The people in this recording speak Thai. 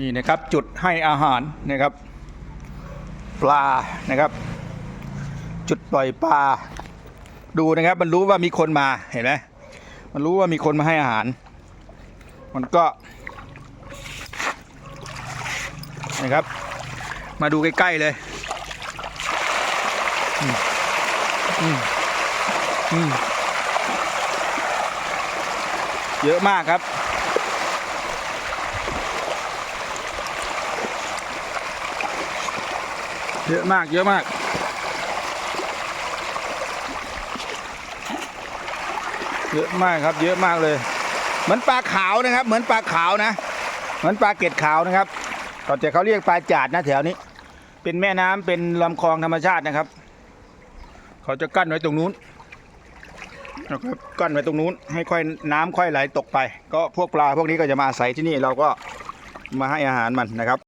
นี่นะครับจุดให้อาหารนะครับ ปลานะครับ จุดปล่อยปลา ดูนะครับ มันรู้ว่ามีคนมาเห็นไหมมันรู้ว่ามีคนมาให้อาหาร มันก็นะครับ มาดูใกล้ๆเลยเยอะมากครับ เยอะมาก เยอะมาก เยอะมากครับ เยอะมากเลย เหมือนปลาขาวนะครับ เหมือนปลาขาวนะ เหมือนปลาเกล็ดขาวนะครับก่อนจะเขาเรียกปลาจาดนะแถวนี้ เป็นแม่น้ำเป็นลำคลองธรรมชาตินะครับ เขาจะกั้นไว้ตรงนู้นนะครับกั้นไว้ตรงนู้น ให้ค่อยน้ำค่อยไหลตกไป ก็พวกปลาพวกนี้ก็จะมาอาศัยที่นี่เราก็มาให้อาหารมันนะครับ